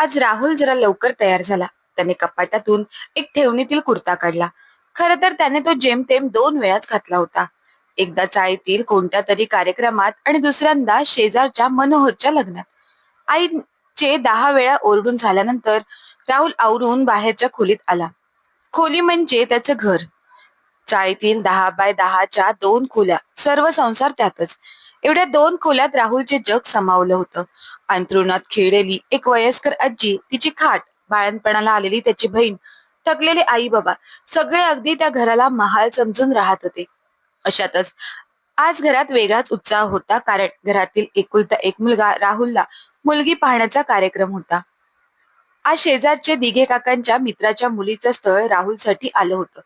आज राहुल जरा लवकर तयार झाला. त्याने कपाटातून एक ठेवणीतील कुर्ता काढला. खर तर त्याने तो जेमतेम दोन वेळाच घातला होता. एकदा चाळीतील कोणत्या तरी कार्यक्रमात आणि दुसऱ्यांदा शेजारच्या मनोहरच्या लग्नात. आईचे दहा वेळा ओरडून झाल्यानंतर राहुल आवरून बाहेरच्या खोलीत आला. खोली म्हणजे त्याचं घर. चाळीतील दहा बाय दहाच्या दोन खोल्या सर्व संसार त्यातच. एवढ्या दोन खोल्यात राहुलचे जग समावलं होतं. अंथरुणात खेळलेली एक वयस्कर आजी तिची खाट बाळणपणाला आलेली त्याची बहीण थकलेले आई बाबा सगळे अगदी त्या घराला महाल समजून राहत होते. अशातच आज घरात वेगळाच उत्साह होता कारण घरातील एकुलता एक मुलगा राहुलला मुलगी पाहण्याचा कार्यक्रम होता. आज शेजारचे दिघे काकांच्या मित्राच्या मुलीचं स्थळ राहुलसाठी आलं होतं.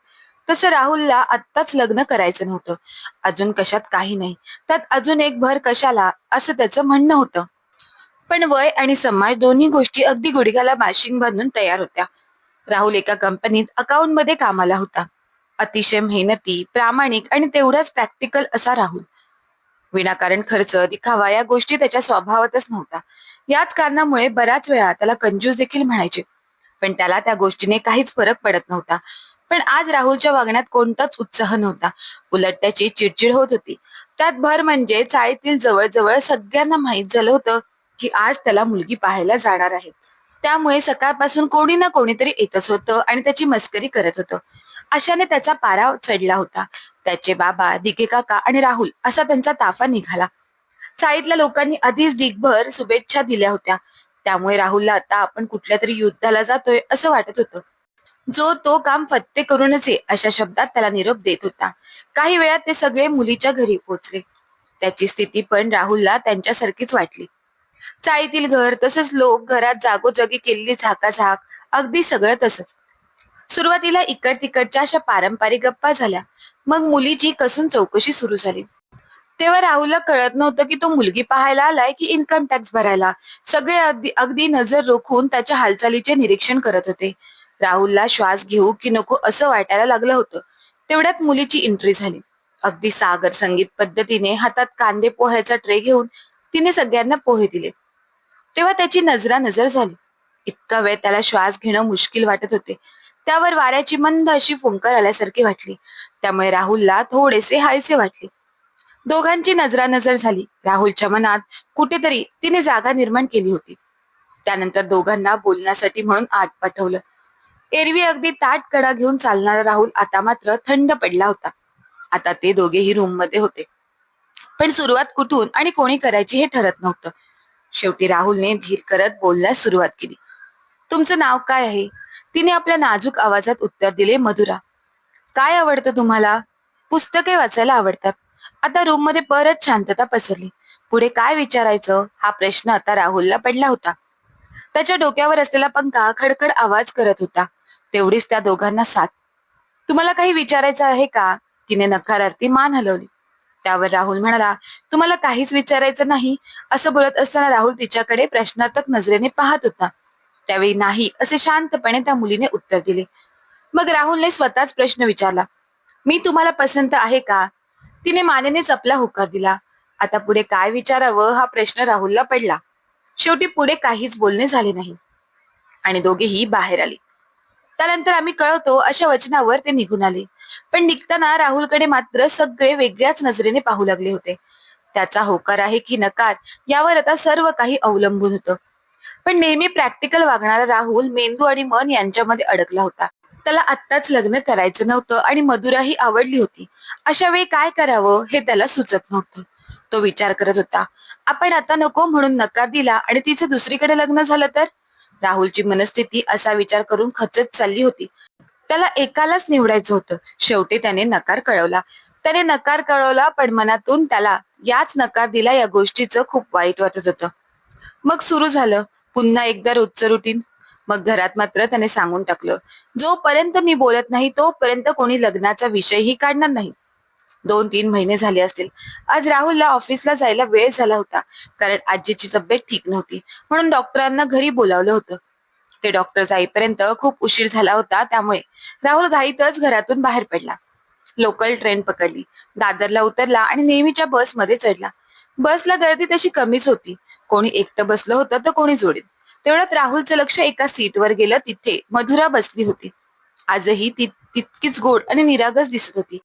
तसं राहुलला आत्ताच लग्न करायचं नव्हतं. अजून कशात काही नाही. त्यात अजून एक भर कशाला असं त्याचं म्हणणं होतं. पण वय आणि समाज दोन्ही गोष्टी अगदी गुडघ्याला बाशिंग बांधून तयार होत्या. राहुल एका कंपनीत अकाउंटमध्ये कामाला होता. अतिशय मेहनती प्रामाणिक आणि तेवढाच प्रॅक्टिकल असा राहुल. विनाकारण खर्च दिखावा या गोष्टी त्याच्या स्वभावातच नव्हता याच कारणामुळे बऱ्याच वेळा त्याला कंजूस देखील म्हणायचे. पण त्याला त्या गोष्टीने काहीच फरक पडत नव्हता. पण आज राहुलच्या वागण्यात कोणताच उत्साह नव्हता. उलट त्याची चिडचिड होत होती. त्यात भर म्हणजे चाळीतील जवळजवळ सगळ्यांना माहीत झालं होतं की आज त्याला मुलगी पाहायला जाणार आहे. त्यामुळे सकाळपासून कोणी ना कोणीतरी येतच होतं आणि त्याची मस्करी करत होतं. अशाने त्याचा पारा चढला होता. त्याचे बाबा दिगे काका आणि राहुल असा त्यांचा ताफा निघाला. चाळीतल्या लोकांनी आधीच दिगभर शुभेच्छा दिल्या होत्या. त्यामुळे राहुलला आता आपण कुठल्या तरी युद्धाला जातोय असं वाटत होतं. जो तो काम फत्ते करूनच ये अशा शब्दात त्याला निरोप देत होता. काही वेळात ते सगळे मुलीच्या घरी पोहोचले त्याची स्थिती पण राहुलला त्यांच्यासारखीच वाटली. चाळीतील घर तसेच लोक घरात जागोजागी केलेली झाकाझाक अगदी सगळं तसंच. सुरुवातीला इकड तिकडच्या अशा पारंपरिक गप्पा झाल्या. मग मुलीची कसून चौकशी सुरू झाली. तेव्हा राहुलला कळत नव्हतं की तो मुलगी पाहायला आलाय की इन्कम टॅक्स भरायला. सगळे अगदी अगदी नजर रोखून त्याच्या हालचालीचे निरीक्षण करत होते. राहुलला श्वास घेऊ की नको असं वाटायला लागलं होतं. तेवढ्यात मुलीची एंट्री झाली. अगदी सागर संगीत पद्धतीने हातात कांदे पोह्याचा ट्रे घेऊन तिने सगळ्यांना पोहे दिले. तेव्हा त्याची नजरा नजर झाली. इतका वेळ त्याला श्वास घेणं मुश्किल वाटत होते. त्यावर वाऱ्याची मंद अशी फुंकर आल्यासारखी वाटली. त्यामुळे राहुलला थोडेसे हायसे वाटले. दोघांची नजरानजर झाली. राहुलच्या मनात कुठेतरी तिने जागा निर्माण केली होती. त्यानंतर दोघांना बोलण्यासाठी म्हणून आत पाठवलं. एरवी अगदी ताट कडा घेऊन चालणारा राहुल आता मात्र थंड पडला होता. आता ते दोघेही रूममध्ये होते. पण सुरुवात कुठून आणि कोणी करायची हे ठरत नव्हतं. शेवटी राहुलने धीर करत बोलण्यास सुरुवात केली. तुमचं नाव काय आहे? तिने आपल्या नाजूक आवाजात उत्तर दिले मधुरा. काय आवडतं तुम्हाला? पुस्तके वाचायला आवडतात. आता रूममध्ये परत शांतता पसरली. पुढे काय विचारायचं? हा प्रश्न आता राहुलला पडला होता. त्याच्या डोक्यावर असलेला पंखा खडखड आवाज करत होता. तेवढीच त्या दोघांना साथ. तुम्हाला काही विचारायचं आहे का? तिने नकारार्थी मान हलवली. त्यावर राहुल म्हणाला तुम्हाला काहीच विचारायचं नाही. असं बोलत असताना राहुल तिच्याकडे प्रश्नार्थक नजरेने पाहत होता. त्यावेळी नाही असे शांतपणे त्या मुलीने उत्तर दिले. मग राहुलने स्वतःच प्रश्न विचारला मी तुम्हाला पसंत आहे का? तिने मानेनेच आपला होकार दिला. आता पुढे काय विचारावं? हा प्रश्न राहुलला पडला. शेवटी पुढे काहीच बोलणे झाले नाही आणि दोघेही बाहेर आले. त्यानंतर आम्ही कळवतो अशा वचनावर ते निघून आले. पण निघताना राहुलकडे मात्र सगळे वेगळ्याच नजरेने पाहू लागले होते. त्याचा होकार आहे की नकार यावर आता सर्व काही अवलंबून होतं. पण नेहमी प्रॅक्टिकल वागणारा राहुल मेंदू आणि मन यांच्यामध्ये अडकला होता. त्याला आत्ताच लग्न करायचं नव्हतं आणि मधुराही आवडली होती. अशा वेळी काय करावं हे त्याला सुचत नव्हतं. तो विचार करत होता आपण आता नको म्हणून नकार दिला आणि तिचं दुसरीकडे लग्न झालं तर? राहुलची मनस्थिती असा विचार करून खचत चालली होती. त्याला एकालाच निवडायचं होतं. शेवटी त्याने नकार कळवला. त्याने नकार कळवला पण मनातून त्याला याच नकार दिला या गोष्टीचं खूप वाईट वाटत होतं. मग सुरू झालं. पुन्हा एकदा रोजचं रुटीन मग घरात मात्र त्याने सांगून टाकलं. जोपर्यंत मी बोलत नाही तोपर्यंत कोणी लग्नाचा विषयही काढणार नाही. दोन तीन महिने झाले असतील. आज राहुलला ऑफिसला जायला वेळ झाला होता. कारण आजीची तब्येत ठीक नव्हती. म्हणून डॉक्टरांना घरी बोलावलं होतं. ते डॉक्टर जाईपर्यंत खूप उशीर झाला होता त्यामुळे राहुल घाईतच घरातून बाहेर पडला. लोकल ट्रेन पकडली. दादरला उतरला आणि नेहमीच्या बसमध्ये चढला. बसला गर्दी तशी कमीच होती. कोणी एकटं बसलं होतं तर कोणी जोडीत. तेवढ्यात राहुलचं लक्ष एका सीटवर गेलं तिथे मधुरा बसली होती. आजही ती तितकीच गोड आणि निरागस दिसत होती.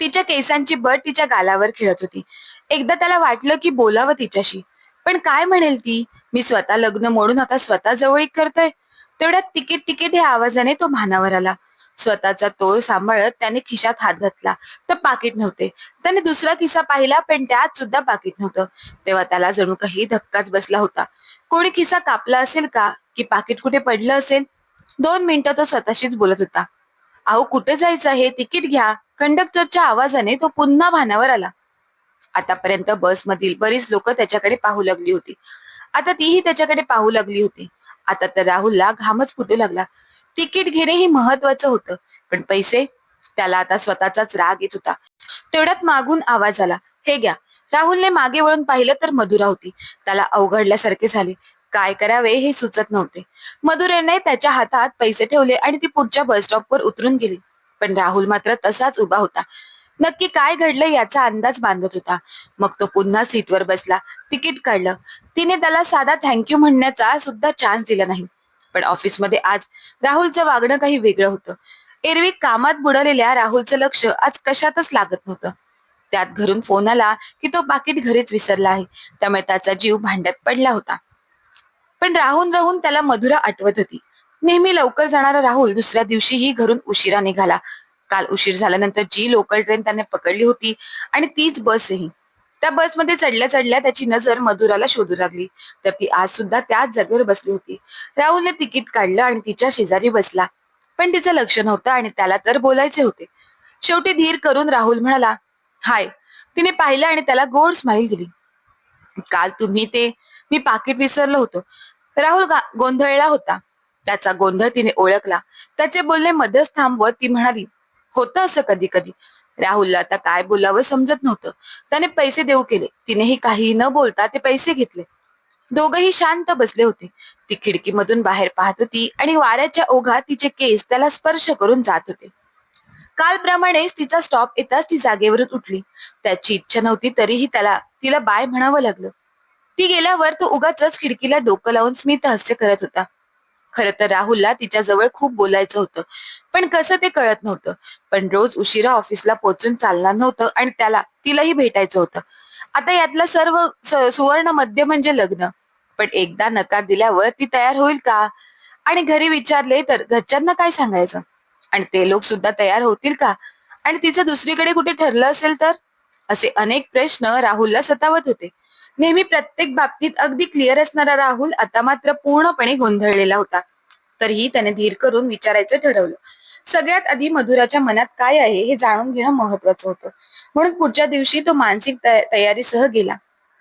तिच्या केसांची बट तिच्या गालावर खेळत होती. एकदा त्याला वाटलं की बोलावं तिच्याशी. पण काय म्हणेल ती? मी स्वतः लग्न मोडून आता स्वतः जवळीक करतोय. तेवढ्यात तिकीट तिकीट या आवाजाने तो भानावर आला. स्वतःचा तोल सांभाळत त्याने खिशात हात घातला. तर पाकिट नव्हते. त्याने दुसरा खिसा पाहिला पण त्यात सुद्धा पाकिट नव्हतं. तेव्हा त्याला जणू काही धक्काच बसला होता. कोणी खिसा कापला असेल का? की पाकिट कुठे पडलं असेल? दोन मिनिटं तो स्वतःशीच बोलत होता. अहो कुठे जायचं आहे? तिकीट घ्या. कंडक्टरच्या आवाजाने तो पुन्हा भानावर आला. आतापर्यंत बसमधील बरीच लोक त्याच्याकडे पाहू लागली होती. आता तीही त्याच्याकडे पाहू लागली होती. आता तर राहुलला घामच फुटू लागला. तिकीट घेणे ही महत्वाचं होतं पण पैसे? त्याला आता स्वतःचाच राग येत होता. तेवढ्यात मागून आवाज आला हे घ्या. राहुलने मागे वळून पाहिलं तर मधुरा होती. त्याला अवघडल्यासारखे झाले. काय करावे हे सुचत नव्हते. मधुरेने त्याच्या हातात पैसे ठेवले आणि ती पुढच्या बस स्टॉपवर उतरून गेली. पण राहुल मात्र तसाच उभा होता. नक्की काय घडलं याचा अंदाज बांधत होता. मग तो पुन्हा सीटवर बसला. तिकीट काढलं. तिने त्याला साधा थँक्यू म्हणण्याचा सुद्धा चान्स दिला नाही. पण ऑफिसमध्ये आज राहुलचं वागणं काही वेगळं होतं. एरवी कामात बुडालेल्या राहुलचं लक्ष आज कशातच लागत नव्हतं. त्यात घरून फोन आला की तो पाकिट घरीच विसरला आहे. त्यामुळे त्याचा जीव भांड्यात पडला होता. पण राहून राहून त्याला मधुरा आठवत होती. नेहमी लवकर जाणारा राहुल दुसऱ्या दिवशीही घरून उशिरा निघाला. काल उशीर झाल्यानंतर जी लोकल ट्रेन त्याने पकडली होती आणि तीच बसही. त्या बसमध्ये चढल्या चढल्या त्याची नजर मधुराला शोधू लागली. तर ती आज सुद्धा त्याच जागेवर बसली होती. राहुलने तिकीट काढलं आणि तिच्या शेजारी बसला. पण तिचं लक्ष नव्हतं आणि त्याला तर बोलायचे होते. शेवटी धीर करून राहुल म्हणाला हाय. तिने पाहिलं आणि त्याला गोड स्माईल दिली. काल तुम्ही ते मी पाकिट विसरलो होतो. राहुल गोंधळला होता. त्याचा गोंधळ तिने ओळखला. त्याचे बोलणे मध्येच थांबवत ती म्हणाली होतं असं कधी कधी राहुलला आता काय बोलावं समजत नव्हतं. त्याने पैसे देऊ केले. तिनेही काही न बोलता ते पैसे घेतले. दोघही शांत बसले होते. ती खिडकीमधून बाहेर पाहत होती आणि वाऱ्याच्या ओघात तिचे केस त्याला स्पर्श करून जात होते. कालप्रमाणेच तिचा स्टॉप येताच ती जागेवरून उठली. त्याची इच्छा नव्हती तरीही त्याला तिला बाय म्हणावं लागलं. ती गेल्यावर तो उगाच खिडकीला डोकं लावून स्मित हास्य करत होता. खरं तर राहुलला तिच्या जवळ खूप बोलायचं होतं. पण कसं ते कळत नव्हतं. पण रोज उशिरा ऑफिसला पोहोचून चालणार नव्हतं आणि त्याला तिलाही भेटायचं होतं. आता यातलं सर्व सुवर्ण मध्य म्हणजे लग्न. पण एकदा नकार दिल्यावर ती तयार होईल का? आणि घरी विचारले तर घरच्यांना काय सांगायचं? आणि ते लोक सुद्धा तयार होतील का? आणि तिचं दुसरीकडे कुठे ठरलं असेल तर? असे अनेक प्रश्न राहुलला सतावत होते. नेहमी प्रत्येक बाबतीत अगदी क्लिअर असणारा राहुल आता मात्र पूर्णपणे गोंधळलेला होता. तरीही त्याने धीर करून विचारायचं ठरवलं. सगळ्यात आधी मधुराच्या मनात काय आहे हे जाणून घेणं महत्वाचं होतं. म्हणून पुढच्या दिवशी तो मानसिक तयारीसह गेला.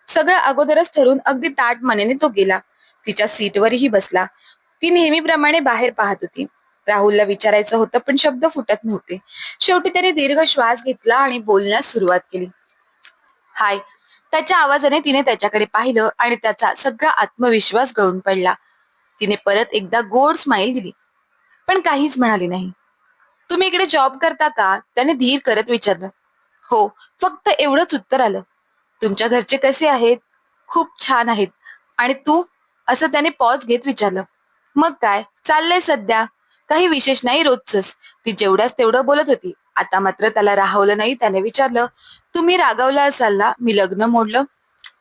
सगळं अगोदरच ठरून अगदी ताट मनेने तो गेला. तिच्या सीटवरही बसला. ती नेहमीप्रमाणे बाहेर पाहत होती. राहुलला विचारायचं होतं पण शब्द फुटत नव्हते. शेवटी त्याने दीर्घ श्वास घेतला आणि बोलण्यास सुरुवात केली. हाय त्याच्या आवाजाने तिने त्याच्याकडे पाहिलं आणि त्याचा सगळा आत्मविश्वास गळून पडला. तिने परत एकदा गोड स्माईल दिली. पण काहीच म्हणाली नाही. तुम्ही इकडे जॉब करता का? त्याने धीर करत विचारलं. हो फक्त एवढंच उत्तर आलं. तुमच्या घरचे कसे आहेत? खूप छान आहेत. आणि तू? असं त्याने पॉज घेत विचारलं. मग काय? चाललंय सध्या. काही विशेष नाही रोजच ती जेवढ्याच तेवढं बोलत होती. आता मात्र त्याला राहवलं नाही त्याने विचारलं. तुम्ही रागवला असाल ना मी लग्न मोडलं.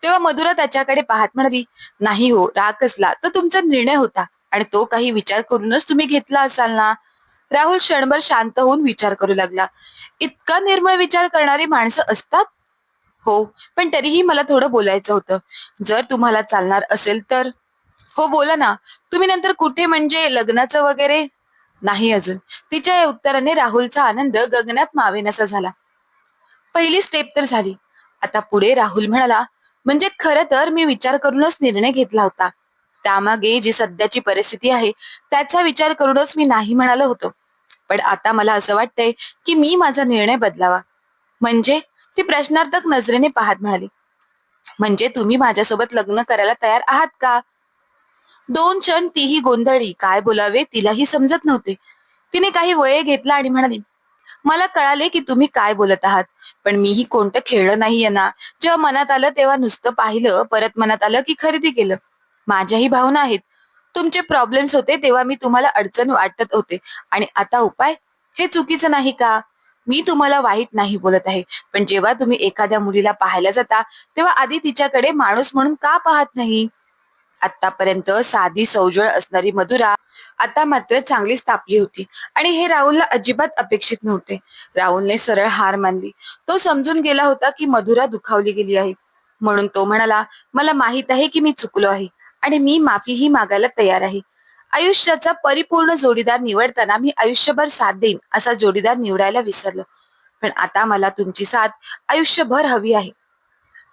तेव्हा मधुरा त्याच्याकडे पाहत म्हणाली नाही हो राग कसला? तो तुमचा निर्णय होता आणि तो काही विचार करूनच तुम्ही घेतला असाल ना. राहुल क्षणभर शांत होऊन विचार करू लागला. इतका निर्मळ विचार करणारी माणसं असतात? हो पण तरीही मला थोडं बोलायचं होतं. जर तुम्हाला चालणार असेल तर. हो बोला ना. तुम्ही नंतर कुठे म्हणजे लग्नाचं वगैरे? नाही अजून. तिच्या या उत्तराने राहुलचा आनंद गगनात मावेनासा झाला. पहिली स्टेप तर झाली. आता पुढे राहुल म्हणाला म्हणजे खरं तर मी विचार करूनच निर्णय घेतला होता. त्यामागे जी सध्याची परिस्थिती आहे त्याचा विचार करूनच मी नाही म्हणालो होतो. पण आता मला असं वाटतंय की मी माझा निर्णय बदलावा. म्हणजे? ती प्रश्नार्थक नजरेने पाहत म्हणाली. म्हणजे तुम्ही माझ्यासोबत लग्न करायला तयार आहात का? दोन क्षण तीही गोंधळी. काय बोलावे तिलाही समजत नव्हते. तिने काही वय घेतला आणि म्हणाली मला कळाले की तुम्ही काय बोलत आहात. पण मीही कोणतं खेळलं नाहीये ना. जेव्हा मनात आलं तेव्हा नुसतं पाहिलं परत मनात आलं की खरेदी केलं. माझ्याही भावना आहेत. तुमचे प्रॉब्लेम्स होते तेव्हा मी तुम्हाला अडचण वाटत होते. आणि आता उपाय? हे चुकीचं नाही का? मी तुम्हाला वाईट नाही बोलत आहे. पण जेव्हा तुम्ही एखाद्या मुलीला पाहायला जाता तेव्हा आधी तिच्याकडे माणूस म्हणून का पाहत नाही? आतापर्यंत साधी सौजळ असणारी मधुरा आता मात्र चांगलीच तापली होती. आणि हे राहुलला अजिबात अपेक्षित नव्हते. राहुलने सरळ हार मानली. तो समजून गेला होता की मधुरा दुखावली गेली आहे. म्हणून तो म्हणाला मला माहीत आहे की मी चुकलो आहे आणि मी माफीही मागायला तयार आहे. आयुष्याचा परिपूर्ण जोडीदार निवडताना मी आयुष्यभर साथ देईन असा जोडीदार निवडायला विसरलो. पण आता मला तुमची साथ आयुष्यभर हवी आहे.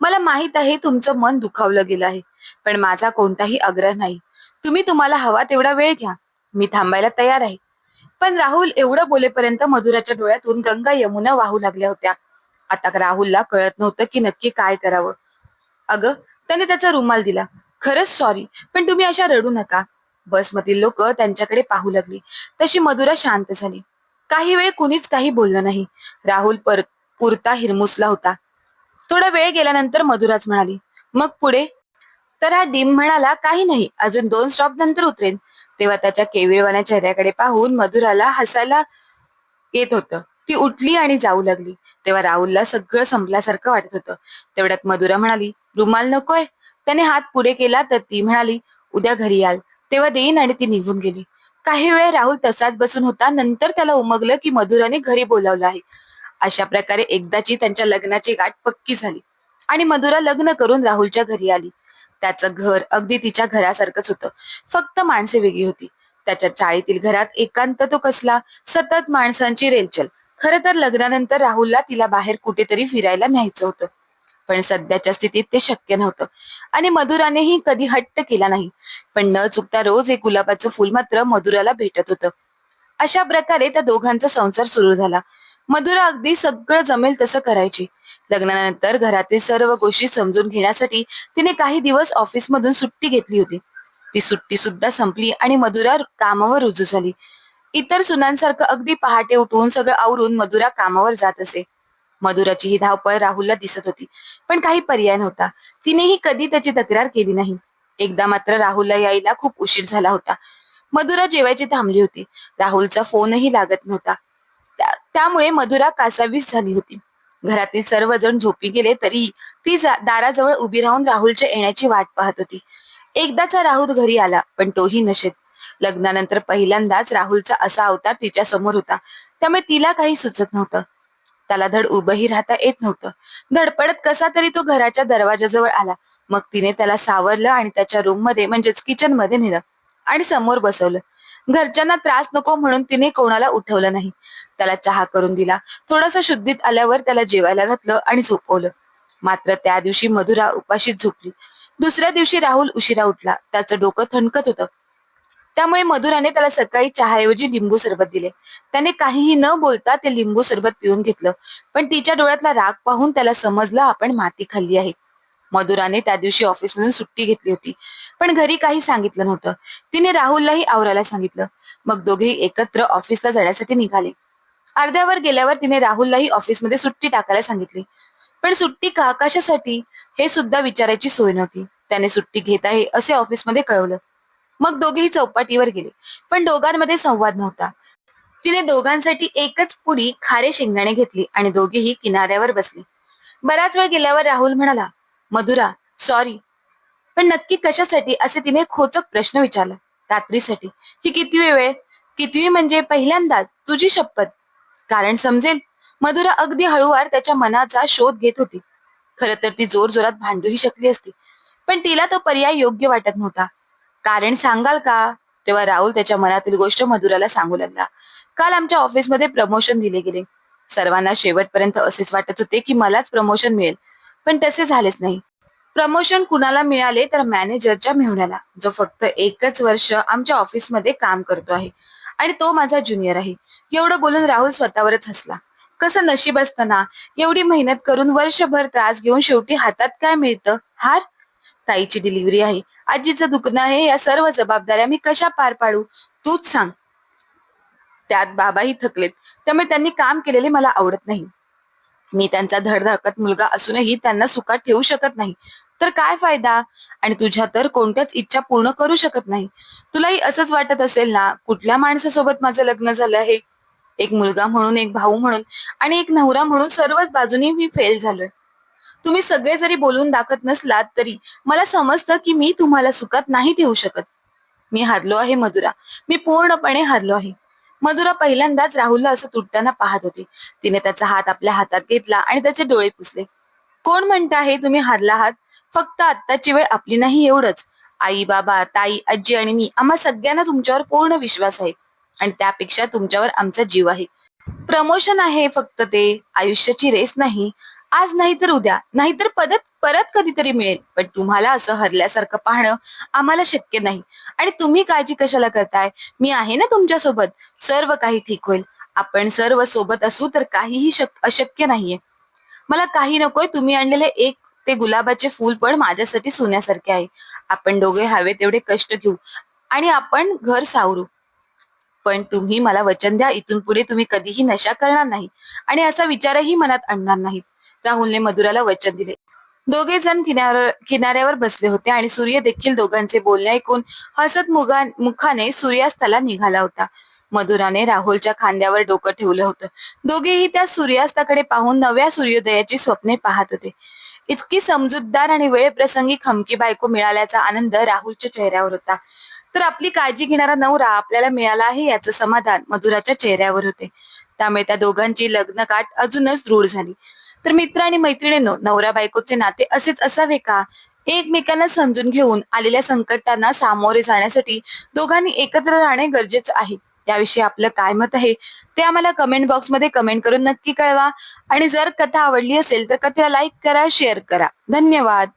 मला माहीत आहे तुमचं मन दुखावलं गेलं आहे पण माझा कोणताही आग्रह नाही. तुम्ही तुम्हाला हवा तेवढा वेळ घ्या. मी थांबायला तयार आहे. पण राहुल एवढं बोलेपर्यंत मधुराच्या डोळ्यातून गंगा यमुना वाहू लागल्या होत्या. आता राहुलला कळत नव्हतं की नक्की काय करावं. अगं त्याने त्याचा रुमाल दिला. खरंच सॉरी पण तुम्ही अशा रडू नका. बसमधील लोक त्यांच्याकडे पाहू लागली. तशी मधुरा शांत झाली. काही वेळ कुणीच काही बोललं नाही. राहुल पर पुरता हिरमुसला होता. थोडा वेळ गेल्यानंतर मधुराच म्हणाली मग पुढे? तर हा डीम म्हणाला काही नाही अजून दोन स्टॉप नंतर उतरेन. तेव्हा त्याच्या केविळवाण्या चेहऱ्याकडे पाहून मधुराला हसायला येत होतं. ती उठली आणि जाऊ लागली. तेव्हा राहुलला सगळं संपल्यासारखं वाटत होतं. तेवढ्यात मधुरा म्हणाली रुमाल नकोय? त्याने हात पुढे केला तर ती म्हणाली उद्या घरी याल. तेव्हा देईन आणि ती निघून गेली. काही वेळ राहुल तसाच बसून होता. नंतर त्याला उमगलं की मधुराने घरी बोलावलं आहे. अशा प्रकारे एकदाची त्यांच्या लग्नाची गाठ पक्की झाली. आणि मधुरा लग्न करून राहुलच्या घरी आली. त्याचं घर अगदी तिच्या घरासारखंच होतं. फक्त माणसे वेगळी होती. त्याच्या चाळीतील घरात एकांत तो कसला? सतत माणसांची रेलचल. खर तर लग्नानंतर राहुलला तिला बाहेर कुठेतरी फिरायला न्यायचं होतं. पण सध्याच्या स्थितीत ते शक्य नव्हतं. आणि मधुरानेही कधी हट्ट केला नाही. पण न चुकता रोज एक गुलाबाचं फुल मात्र मधुराला भेटत होतं. अशा प्रकारे त्या दोघांचा संसार सुरू झाला. मधुरा अगदी सगळं जमेल तसं करायची. लग्नानंतर घरातील सर्व गोष्टी समजून घेण्यासाठी तिने काही दिवस ऑफिसमधून सुट्टी घेतली होती. ती सुट्टी सुद्धा संपली आणि मधुरा कामावर रुजू झाली. इतर सुनांसारखं अगदी पहाटे उठून सगळं आवरून मधुरा कामावर जात असे. मधुराची ही धावपळ राहुलला दिसत होती पण काही पर्याय नव्हता. तिनेही कधी त्याची तक्रार केली नाही. एकदा मात्र राहुलला यायला खूप उशीर झाला होता. मधुरा जेवायची थांबली होती. राहुलचा फोनही लागत नव्हता. त्यामुळे मधुरा कासावीस झाली होती. घरातील सर्वजण झोपी गेले तरी ती दाराजवळ उभी राहून राहुलच्या येण्याची वाट पाहत होती. एकदाचा राहुल घरी आला पण तोही नशेत. लग्नानंतर पहिल्यांदाच राहुलचा असा अवतार तिच्या समोर होता. त्यामुळे तिला काही सुचत नव्हतं. त्याला धड उभंही राहता येत नव्हतं. धडपडत कसा तरी तो घराच्या दरवाजाजवळ आला. मग तिने त्याला सावरलं आणि त्याच्या रूममध्ये म्हणजेच किचनमध्ये नेलं आणि समोर बसवलं. घरच्यांना त्रास नको म्हणून तिने कोणाला उठवलं नाही. त्याला चहा करून दिला. थोडासा शुद्धीत आल्यावर त्याला जेवायला घातलं आणि झोपवलं. मात्र त्या दिवशी मधुरा उपाशीच झोपली. दुसऱ्या दिवशी राहुल उशिरा उठला. त्याचं डोकं थणकत होतं. त्यामुळे मधुराने त्याला सकाळी चहाऐवजी लिंबू सरबत दिले. त्याने काहीही न बोलता ते लिंबू सरबत पिऊन घेतलं. पण तिच्या डोळ्यातला राग पाहून त्याला समजलं आपण माती खाल्ली आहे. मधुराने त्या दिवशी ऑफिसमधून सुट्टी घेतली होती. पण घरी काही सांगितलं नव्हतं. तिने राहुललाही आवरायला सांगितलं. मग दोघेही एकत्र ऑफिसला जाण्यासाठी निघाले. अर्ध्यावर गेल्यावर तिने राहुललाही ऑफिसमध्ये सुट्टी टाकायला सांगितली. पण सुट्टी का कशासाठी हे सुद्धा विचारायची सोय नव्हती. त्याने सुट्टी घेत आहे असे ऑफिसमध्ये कळवलं. मग दोघेही चौपाटीवर गेले. पण दोघांमध्ये संवाद नव्हता. तिने दोघांसाठी एकच पुडी खारे शेंगदाणे घेतली आणि दोघेही किनाऱ्यावर बसले. बराच वेळ गेल्यावर राहुल म्हणाला मधुरा सॉरी पण नक्की कशासाठी? असे तिने खोचक प्रश्न विचारला. रात्रीसाठी. ही कितवी वेळ? कितवी म्हणजे पहिल्यांदाच? तुझी शपथ. कारण समजेल मधुरा अगदी हळूवार त्याच्या मनाचा शोध घेत होती. खर तर ती जोर जोरात भांडूही शकली असती. पण तिला तो पर्याय योग्य वाटत नव्हता. कारण सांगाल का? तेव्हा राहुल त्याच्या मनातील गोष्ट मधुराला सांगू लागला. काल आमच्या ऑफिसमध्ये प्रमोशन दिले गेले. सर्वांना शेवटपर्यंत असेच वाटत होते की मलाच प्रमोशन मिळेल. पण तसे झालेच नाही. प्रमोशन कुणाला मिळाले तर मॅनेजरच्या मेहुण्याला जो फक्त एकच वर्ष आमच्या ऑफिसमध्ये काम करतो आहे. आणि तो माझा ज्युनियर आहे. एवढं बोलून राहुल स्वतःवरच हसला. कसं नशीब असताना एवढी मेहनत करून वर्षभर त्रास घेऊन शेवटी हातात काय मिळतं? हार? ताईची डिलिव्हरी आहे. आजीचं दुखणं आहे या सर्व जबाबदाऱ्या मी कशा पार पाडू? तूच सांग. त्यात बाबाही थकलेत त्यामुळे त्यांनी काम केलेले मला आवडत नाही. मी त्यांचा धडधाकट मुलगा असूनही त्यांना सुखात ठेवू शकत नाही. तर काय फायदा? आणि तुझ्या तर कोणत्याच इच्छा पूर्ण करू शकत नाही. तुलाही असंच वाटत असेल ना कुठल्या माणसासोबत माझं लग्न झालं आहे? एक मुलगा म्हणून एक भाऊ म्हणून आणि एक नवरा म्हणून सर्वच बाजूनी मी फेल झालोय. तुम्ही सगळे जरी बोलून दाखत नसलात तरी मला समजतं की मी तुम्हाला सुखात नाही ठेवू शकत. मी हारलो आहे मधुरा. मी पूर्णपणे हारलो आहे. मधुरा पहिल्यांदाच राहुलला असं तुटताना पाहत होती. तिने त्याचा हात आपल्या हातात घेतला आणि त्याचे डोळे पुसले. कोण म्हणत आहे तुम्ही हारला आहात. फक्त आत्ताची वेळ आपली नाही एवढंच. आई बाबा ताई आजी आणि मी आम्हा सगळ्यांना तुमच्यावर पूर्ण विश्वास आहे. आणि त्यापेक्षा तुमच्यावर आमचा जीव आहे. प्रमोशन आहे फक्त ते. आयुष्याची रेस नाही. आज नाही तर उद्या. नाहीतर पदत परत कधीतरी मिळेल. पण तुम्हाला असं हरल्यासारखं पाहणं आम्हाला शक्य नाही. आणि तुम्ही काळजी कशाला करताय? मी आहे ना तुमच्यासोबत. सर्व काही ठीक होईल. आपण सर्व सोबत असू तर काहीही शक अशक्य नाहीये. मला काही नकोय. तुम्ही आणलेले एक ते गुलाबाचे फूल पण माझ्यासाठी सोन्यासारखे आहे. आपण दोघे हवे तेवढे कष्ट घेऊ आणि आपण घर सावरू. पण तुम्ही मला वचन द्या. इथून पुढे तुम्ही कधीही नशा करणार नाही. आणि असा विचारही मनात आणणार नाहीत. राहुलने मधुराला वचन दिले. दोघे जण किनाऱ्यावर बसले होते आणि सूर्य देखील दोघांचे बोलणे ऐकून हसत मुगा मुखाने सूर्यास्ताला निघाला होता. मधुराने राहुलच्या खांद्यावर डोकं ठेवलं होतं. दोघेही त्या सूर्यास्ताकडे पाहून नव्या सूर्योदयाची स्वप्ने पाहत होते. इतकी समजूतदार आणि वेळ प्रसंगी खमकी बायको मिळाल्याचा आनंद राहुलच्या चेहऱ्यावर होता. तर आपली काळजी घेणारा नवरा आपल्याला मिळाला आहे याचं समाधान मधुराच्या चेहऱ्यावर होते. त्यामुळे त्या दोघांची लग्नकाठ अजूनच दृढ झाली. तर मित्र आणि मैत्रिणींनो नवरा बायकोचे नाते असेच असावे का? एकमेकांना समजून घेऊन आलेल्या संकटांना सामोरे जाण्यासाठी दोघांनी एकत्र राहणे गरजेचं आहे. याविषयी आपलं काय मत आहे ते आम्हाला कमेंट बॉक्समध्ये कमेंट करून नक्की कळवा. आणि जर कथा आवडली असेल तर कथेला लाईक करा शेअर करा. धन्यवाद.